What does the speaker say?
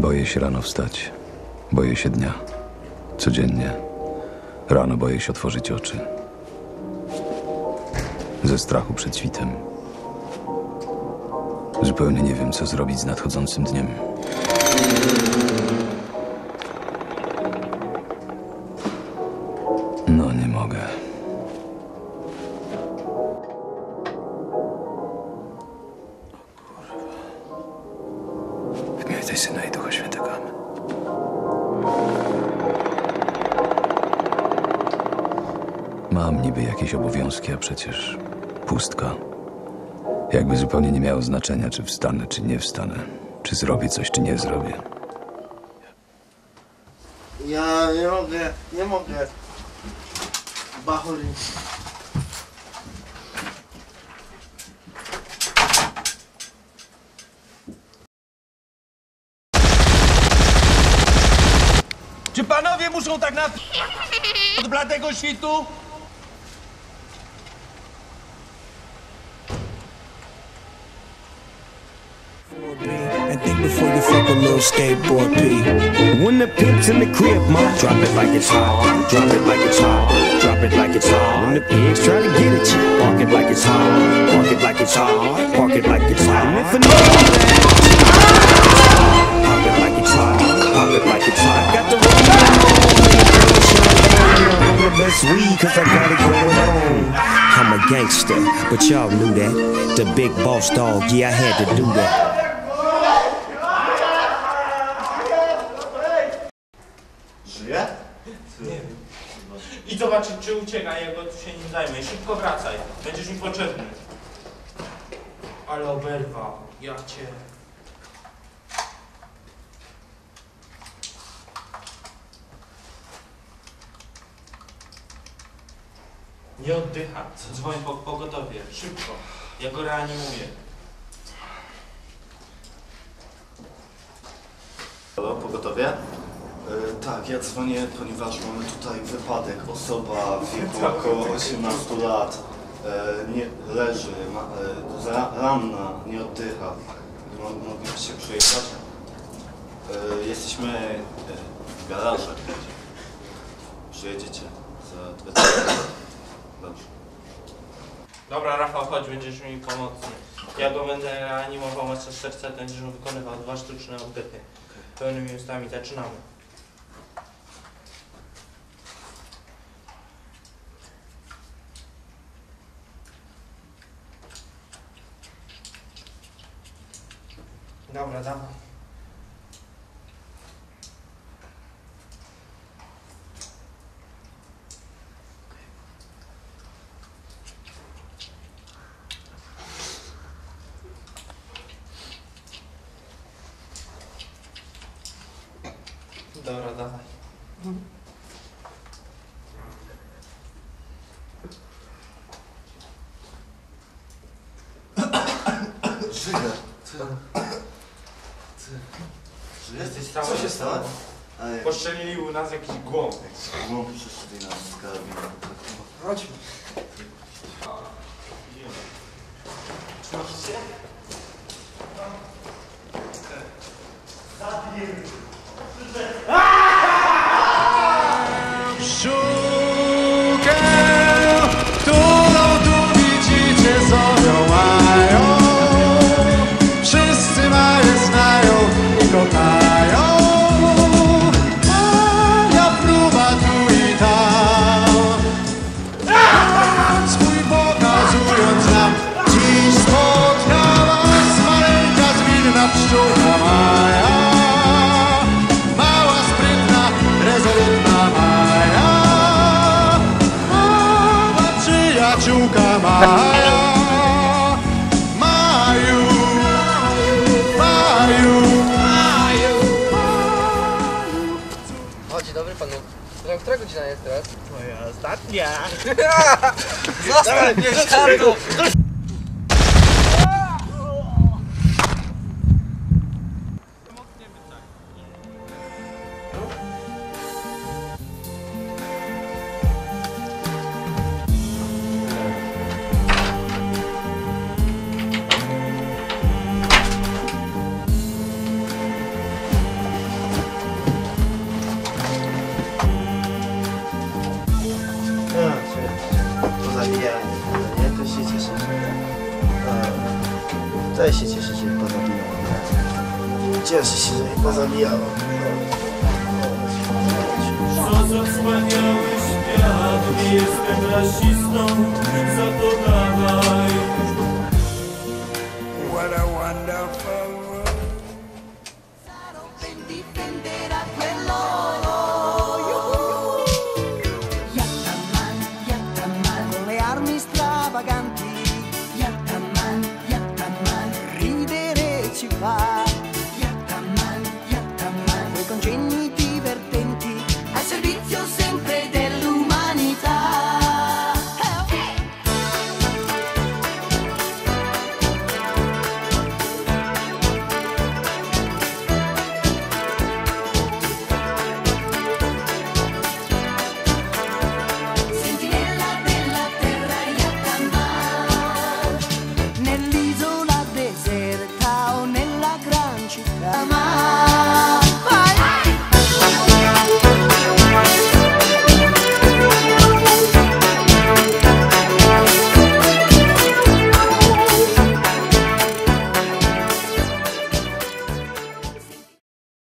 Boję się rano wstać. Boję się dnia. Codziennie. Rano boję się otworzyć oczy. Ze strachu przed świtem. Zupełnie nie wiem, co zrobić z nadchodzącym dniem. No, nie mogę. W imię Ojca i Syna Mam niby jakieś obowiązki, a przecież pustka. Jakby zupełnie nie miało znaczenia, czy wstanę, czy nie wstanę. Czy zrobię coś, czy nie zrobię. Ja nie mogę, nie mogę. Bachory. Czy panowie muszą tak na od bladego świtu? And think before you fuck a little skateboard P. When the pimp's in the crib, ma, drop it like it's hot. Drop it like it's hot. Drop it like it's hot. When the pigs try to get at you, park it like it's hot. Park it like it's hot. Park it like it's hot. And if a nigga pop it like it's hot. Pop it like it's hot. Got the the best weed cause I got it going on. I'm a gangster, but y'all knew that. The big boss dog, yeah, I had to do that. Żyje? I zobaczyć, czy ucieka, ja go tu się nim zajmę. Szybko wracaj, będziesz mi potrzebny. Ale oberwał, ja cię... Nie oddycha, dzwoń po pogotowie, szybko. Ja go reanimuję. Halo, pogotowie? E, tak, ja dzwonię, ponieważ mamy tutaj wypadek. Osoba w wieku około 18 lat e, nie, leży, ma, e, ra, ranna, nie oddycha. Mo, moglibyście przyjechać? E, jesteśmy e, w garażach. Przyjedziecie za 20 minut. Dobrze. Dobra, Rafał, chodź, będziesz mi pomocny. Ja go będę reanimował, masz serce, będziesz mu wykonywał dwa sztuczne oddechy. Pełnymi ustami zaczynamy. Dobra, dawaj. Dobra, dawaj. Żyje. Żyje? Jesteś cały Co się stało? Poszczelili u nas jakiś głąb. no, przyszli nas z karabinem. Chodźmy. O, dzień dobry panu. Proszę, która godzina jest teraz? Moja ostatnia. Zostań mnie czarnu! że cię pozabijało. Cieszę się, że mnie pozabijało. Co za wspaniały świat, nie jestem rasistą, za to dawaj. What a wonderful world.